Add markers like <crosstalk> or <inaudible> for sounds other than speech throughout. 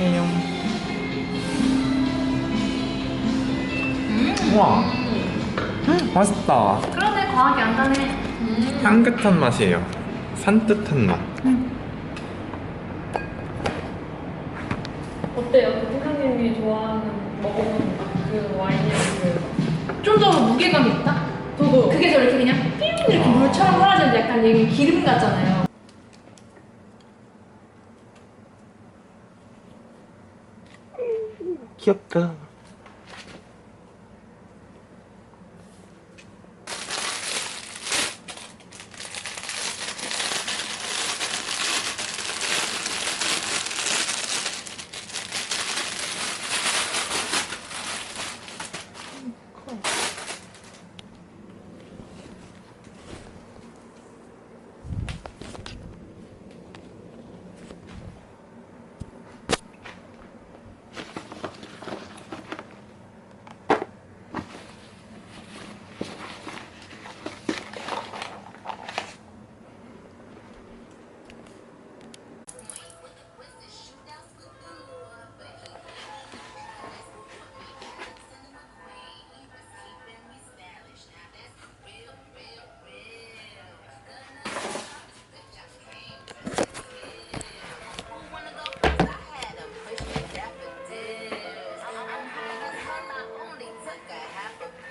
해요. 우와, 음, 맛있다. 그런데 과하게 안 가네. 향긋한 맛이에요. 산뜻한 맛. 어때요? 그 팀장님이 좋아하는 먹어본 그 와인의 그좀 더 무게감 있다? 저도 그게 저렇게 그냥 삥 이렇게 아. 물처럼 사라지는데 약간 이게 기름 같잖아요. Doctor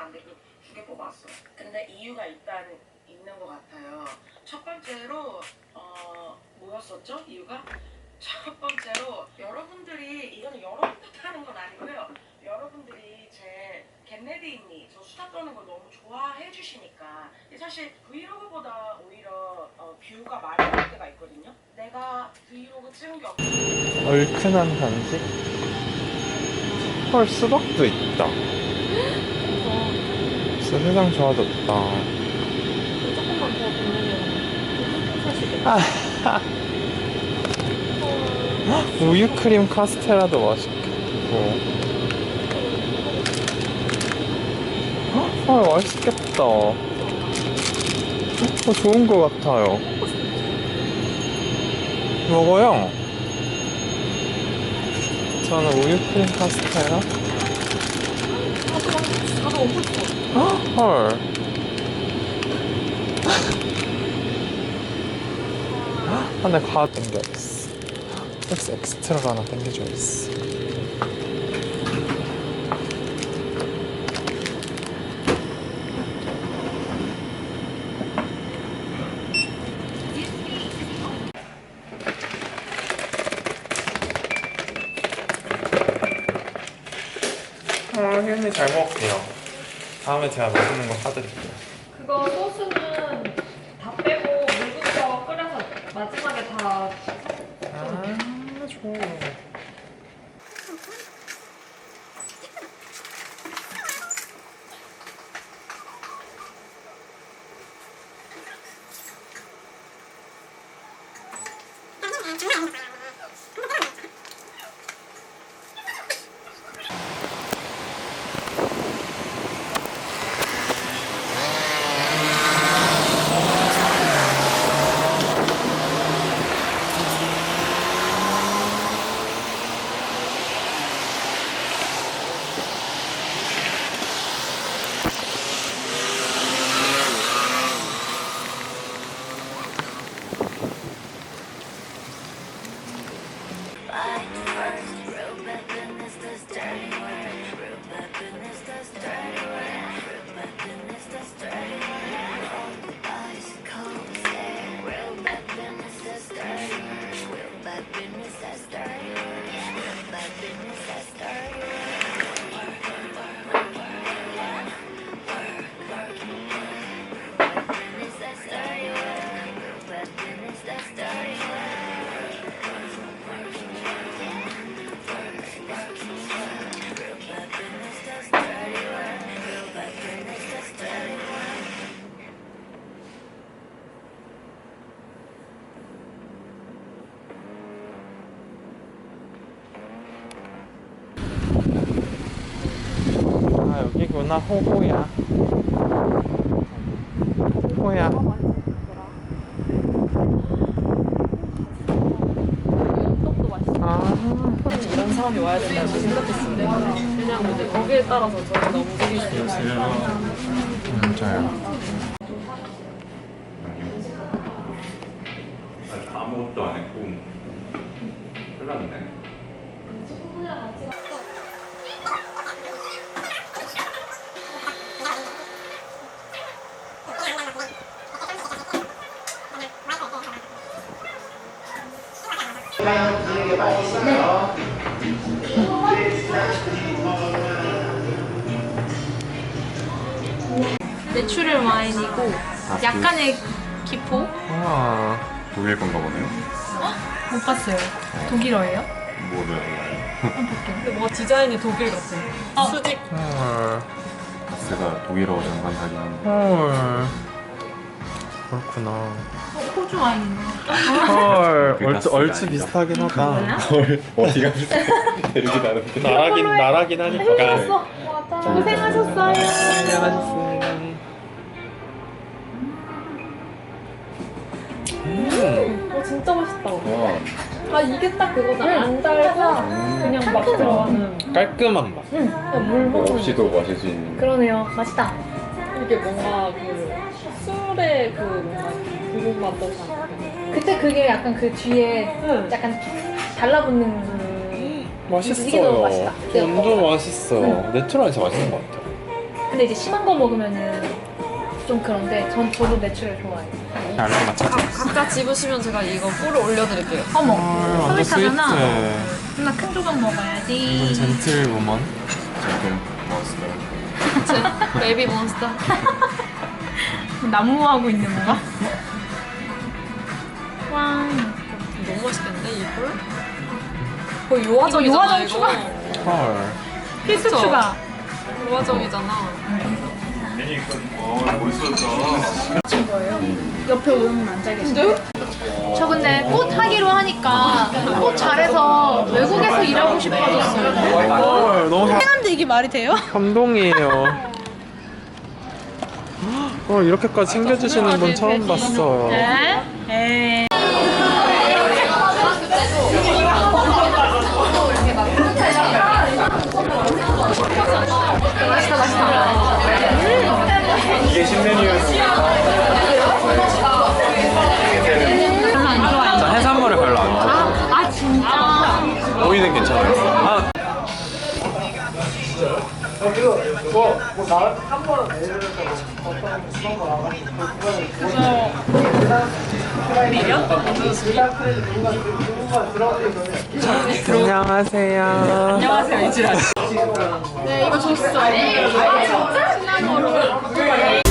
안 되고 두 개 뽑았어요. 근데 이유가 일단 있는 것 같아요. 첫 번째로 어 뭐였었죠? 이유가 첫 번째로 여러분들이 이거는 여러분들 하는 건 아니고요. 여러분들이 제 겟레디니 저 수다 떠는 걸 너무 좋아해 주시니까 사실 브이로그보다 오히려 어, 뷰가 많이 날 때가 있거든요. 내가 브이로그 찍은 게 없... 얼큰한 간식. 헐 수박도 있다. 진짜 세상 좋아졌다. 조금만 더 사실 아, <laughs> 우유 크림 카스테라도 맛있겠고. 아, 맛있겠다. 어, 좋은 거 같아요. 먹어요. 저는 우유 크림 카스테라. 먹고 싶어. 헐. 아, 내과 땡겨있어. 섹스 엑스트라가 하나 땡겨져 있어. 어, 혜연이 잘 먹을게요. 다음에 제가 맛있는 거 사드릴게요. 맛있어. 아, 이런 사람이 와야 된다고 생각했어요. 왜냐면 이제 거기에 따라서 저희가 움직일 수 있어요. 맞아요. 아무것도 안 했고 큰일 났네 내추럴 와인이고 약간의 기포? 우와. 독일 건가 보네요 못 봤어요. 독일어예요? 뭐를? 근데 뭔가 디자인이 독일 같아. 수직. 헐. 제가 독일어 전반하긴 한데 헐. 그렇구나. 호주 와인이네. 헐. 그게 얼추, 얼추. 비슷하긴 하다. 어디가 비슷해 이렇게 다른데 나라긴, 나라긴 하니까. 고생하셨어요. 안녕하셨습니다. 어 진짜 맛있다. 와 아 이게 딱 그거다. 안 달고 그냥 막 들어가는. 깔끔한 맛. 그냥 물 먹는. 없이도 마실 수 있는 그러네요. 맛있다. 이게 뭔가 그 술의 그 뭔가 그런 맛도 나. 그때 그게 약간 그 뒤에 응. 약간 달라붙는 그 맛있어요. 이게 너무 맛있다. 내가 완전 먹어봐. 맛있어. 내추럴이 진짜 맛있는 것 같아요. 근데 이제 심한 거 먹으면은 좀 그런데 전 저도 내추럴 좋아해요. 알맞춰 각자 집으시면 제가 이거 꿀을 올려드릴게요. 어머, 완전 서울타잖아. 스위트. 누나 큰 조각 완전 먹어야지. 젠틀우먼. 먹었어요 베이비 몬스터. <laughs> 난무하고 있는 건가? 와. 너무 맛있겠는데 이 꿀? 거의 요화정이잖아 요화정 이거. 추가. 헐. 필수 그쵸? 추가. 요화정이잖아. 옆에 오면 앉아 계신데? 저 근데 꽃 하기로 하니까 꽃 잘해서 외국에서 일하고 싶어졌어요. 헐. 너무 감- 근데 이게 말이 돼요? 감동이에요. 어, 이렇게까지 챙겨주시는 분 처음 봤어요. 네? 맛있다, 맛있다. 이게 신메뉴였어 별로 안 좋아해요. 저 해산물을 별로 안 좋아해요. 아, 진짜? 오이는 괜찮아요. 안녕하세요. 안녕하세요 이지라. 네, 이거 줬어. 아, 진짜? 신나는 거로.